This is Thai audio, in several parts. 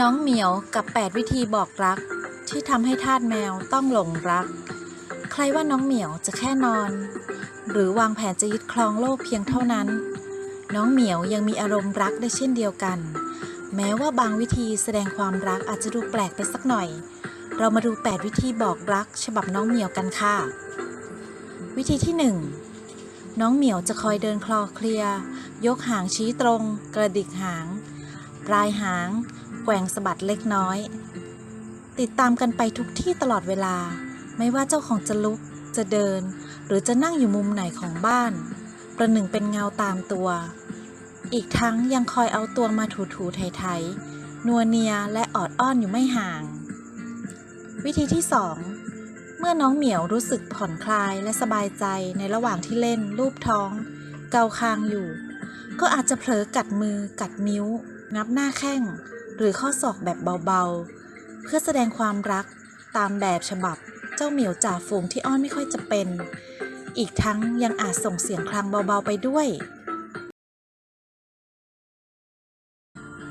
น้องเหมียวกับ 8 วิธีบอกรัก ที่ทำให้ทาสแมวต้องหลงรัก ใครว่าน้องเหมียวจะแค่นอน หรือวางแผนจะยึดครองโลกเพียงเท่านั้น น้องเหมียวยังมีอารมณ์รักได้เช่นเดียวกัน แม้ว่าบางวิธีแสดงความรักอาจจะดูแปลกไปสักหน่อย เรามาดู 8 วิธีบอกรัก ฉบับน้องเหมียวกันค่ะ วิธีที่ 1 น้องเหมียวจะคอยเดินคลอเคลียร์ยกหางชี้ตรง กระดิกหาง ปลายหาง แกว่งสะบัดเล็กน้อย ติดตามกันไปทุกที่ตลอดเวลา ไม่ว่าเจ้าของจะลุก จะเดิน หรือจะนั่งอยู่มุมไหนของบ้าน ประหนึ่งเป็นเงาตามตัว อีกทั้งยังคอยเอาตัวมาถูถูไถไถๆนัวเนียและออดอ้อนอยู่ไม่ห่าง วิธีที่2เมื่อน้องเหมียวรู้สึกผ่อนคลายและสบายใจในระหว่างที่เล่นรูปท้อง เกาคางอยู่ ก็อาจจะเผลอกัดมือกัดนิ้ว งับหน้าแข้ง หรือข้อศอกแบบเบาๆ เพื่อแสดงความรักตามแบบฉบับเจ้าเหมียวจ่าฝูงที่อ้อนไม่ค่อยจะเป็น อีกทั้งยังอาจส่งเสียงคลางเบาๆไปด้วย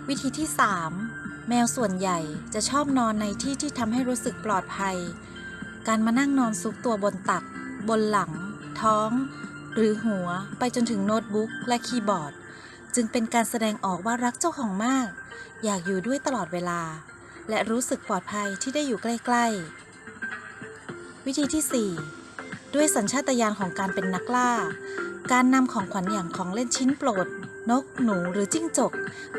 วิธีที่ 3 แมวส่วนใหญ่จะชอบนอนในที่ที่ทำให้รู้สึกปลอดภัย การมานั่งนอนซุกตัวบนตัก บนหลัง ท้อง หรือหัวไปจนถึงโน้ตบุ๊กและคีย์บอร์ด จึงเป็นการแสดงออกว่ารักเจ้าของมาก อยากอยู่ด้วยตลอดเวลา และรู้สึกปลอดภัยที่ได้อยู่ใกล้ๆ วิธีที่ 4 ด้วยสัญชาตญาณของการเป็นนักล่า การนำของขวัญอย่างของเล่นชิ้นโปรด นกหนูหรือจิ้งจก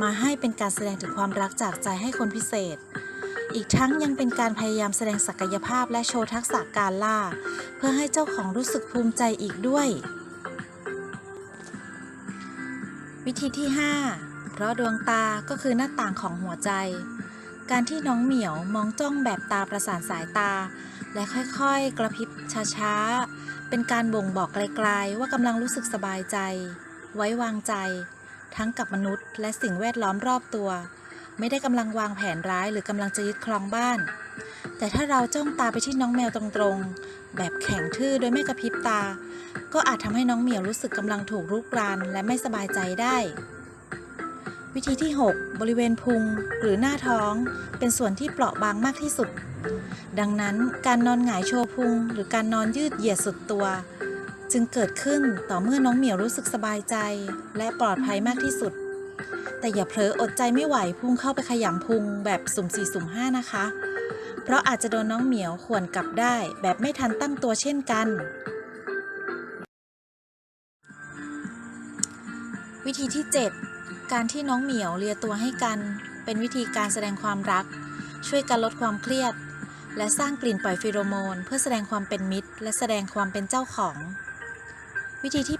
มาให้เป็นการแสดงถึงความรักจากใจให้คนพิเศษ อีกทั้งยังเป็นการพยายามแสดงศักยภาพและโชว์ทักษะการล่า เพื่อให้เจ้าของรู้สึกภูมิใจอีกด้วย วิธีที่ 5 เพราะดวงตาก็คือหน้าต่างของหัวใจ การที่น้องเหมียวมองจ้องแบบตาประสานสายตา และค่อยๆ กระพริบช้าๆ เป็นการบ่งบอกไกลๆ ว่ากำลังรู้สึกสบายใจ ไว้วางใจ ทั้งกับมนุษย์ และสิ่งแวดล้อมรอบตัว ไม่ได้กำลังวางแผนร้ายหรือกำลังจะยึดครองบ้าน แต่ถ้าเราจ้องตาไปที่น้องแมวตรงๆ แบบแข็งทื่อโดยไม่กระพริบตา ก็อาจทำให้น้องเหมียวรู้สึกกำลังถูกรุกรานและไม่สบายใจได้ วิธีที่ 6 บริเวณพุงหรือหน้าท้องเป็นส่วนที่เปราะบางมากที่สุด ดังนั้นการนอนหงายโชว์พุง หรือการนอนยืดเหยียดสุดตัว จึงเกิดขึ้นต่อเมื่อน้องเหมียวรู้สึกสบายใจ และปลอดภัยมากที่สุด แต่อย่าเผลออดใจไม่ไหวพุ่งเข้าไปขยำพุงแบบสุ่มสี่สุ่มห้านะคะ เพราะอาจจะโดนน้องเหมียวข่วนกลับได้แบบไม่ทันตั้งตัวเช่นกัน วิธีที่ 7 การที่น้องเหมียวเลียตัวให้กัน เป็นวิธีการแสดงความรัก ช่วยกันลดความเครียด และสร้างกลิ่นปล่อยฟีโรโมน เพื่อแสดงความเป็นมิตร และแสดงความเป็นเจ้าของ วิธีที่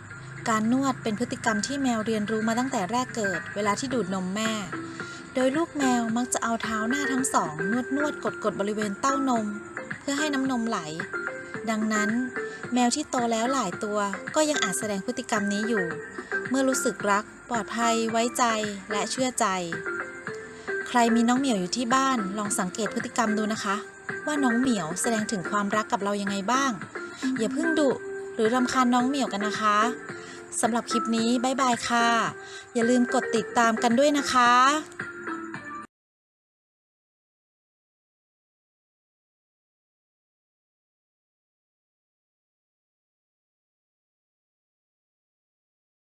8 การนวดเป็นพฤติกรรมที่แมวเรียนรู้มาตั้งแต่แรกเกิด เวลาที่ดูดนมแม่ โดยลูกแมวมักจะเอาเท้าหน้าทั้งสอง นวดนวดกดกดบริเวณเต้านม เพื่อให้น้ำนมไหล ดังนั้น แมวที่โตแล้วหลายตัวก็ยังอาจแสดงพฤติกรรมนี้อยู่ เมื่อรู้สึกรัก ปลอดภัย ไว้ใจและเชื่อใจ ใครมีน้องเหมียวอยู่ที่บ้านลองสังเกตพฤติกรรมดูนะคะ ว่าน้องเหมียวแสดงถึงความรักกับเรายังไงบ้าง อย่าเพิ่งดุหรือรำคาญน้องเหมียวกันนะคะสำหรับคลิปนี้ บ๊ายบายค่ะ อย่าลืมกดติดตามกันด้วยนะคะ